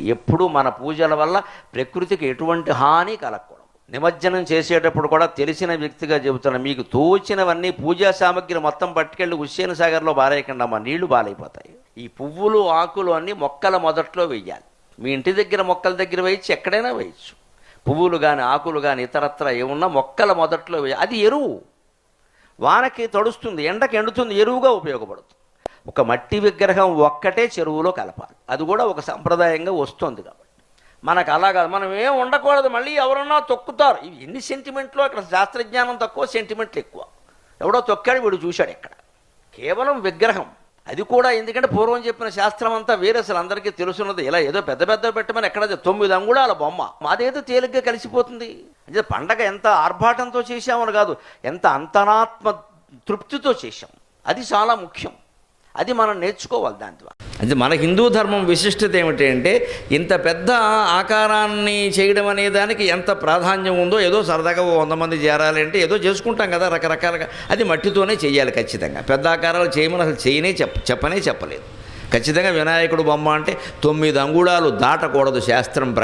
ఎప్పుడు మన పూజల వల్ల ప్రకృతికి ఎటువంటి హాని కలగకూడదు. నిమజ్జనం చేసేటప్పుడు కూడా తెలిసిన వ్యక్తిగా చెబుతున్నా మీకు తోచినవన్నీ పూజా సామగ్రి మొత్తం పట్టుకెళ్ళి హుస్సేన్ సాగర్లో బారేయకుండా మా నీళ్ళు బాలైపోతాయి ఈ పువ్వులు ఆకులు అన్నీ మొక్కల మొదట్లో వెయ్యాలి. మీ ఇంటి దగ్గర మొక్కల దగ్గర వేయచ్చు ఎక్కడైనా వేయచ్చు. పువ్వులు కానీ ఆకులు కానీ ఇతరత్ర ఏమున్నా మొక్కల మొదట్లో వేయాలి అది ఎరువు. వానకి తడుస్తుంది ఎండకి ఎండుతుంది ఎరువుగా ఉపయోగపడుతుంది. ఒక మట్టి విగ్రహం ఒక్కటే చెరువులో కలపాలి. అది కూడా ఒక సంప్రదాయంగా వస్తుంది కాబట్టి. మనకు అలా కాదు. మనం ఏం ఉండకూడదు. మళ్ళీ ఎవరన్నా తొక్కుతారు. ఇవి ఎన్ని సెంటిమెంట్లు అక్కడ శాస్త్రజ్ఞానం తక్కువ సెంటిమెంట్లు ఎక్కువ? ఎవడో తొక్కాడు వీడు చూశాడు ఇక్కడ కేవలం విగ్రహం. అది కూడా ఎందుకంటే పూర్వం చెప్పిన శాస్త్రం అంతా వేరే అసలు అందరికీ తెలుసున్నది. ఇలా ఏదో పెద్ద పెద్ద పెట్టమని ఎక్కడ తొమ్మిది అంగుళాల బొమ్మ. మాదేదో తేలిగ్గా కలిసిపోతుంది. అంటే పండగ ఎంత ఆర్భాటంతో చేశామని కాదు. ఎంత అంతనాత్మ తృప్తితో చేశాం. అది చాలా ముఖ్యం. అది మనం నేర్చుకోవాలి దాని ద్వారా. అంటే మన హిందూ ధర్మం విశిష్టత ఏమిటి అంటే ఇంత పెద్ద ఆకారాన్ని చేయడం అనే దానికి ఎంత ప్రాధాన్యం ఉందో ఏదో సరదాగా ఓ వంద మంది చేరాలంటే ఏదో చేసుకుంటాం కదా రకరకాలుగా. అది మట్టితోనే చేయాలి ఖచ్చితంగా. పెద్ద ఆకారాలు చేయమని అసలు చేయనే చెప్ప చెప్పనే చెప్పలేదు. ఖచ్చితంగా వినాయకుడు బొమ్మ అంటే తొమ్మిది అంగుళాలు దాటకూడదు శాస్త్రం ప్రకారం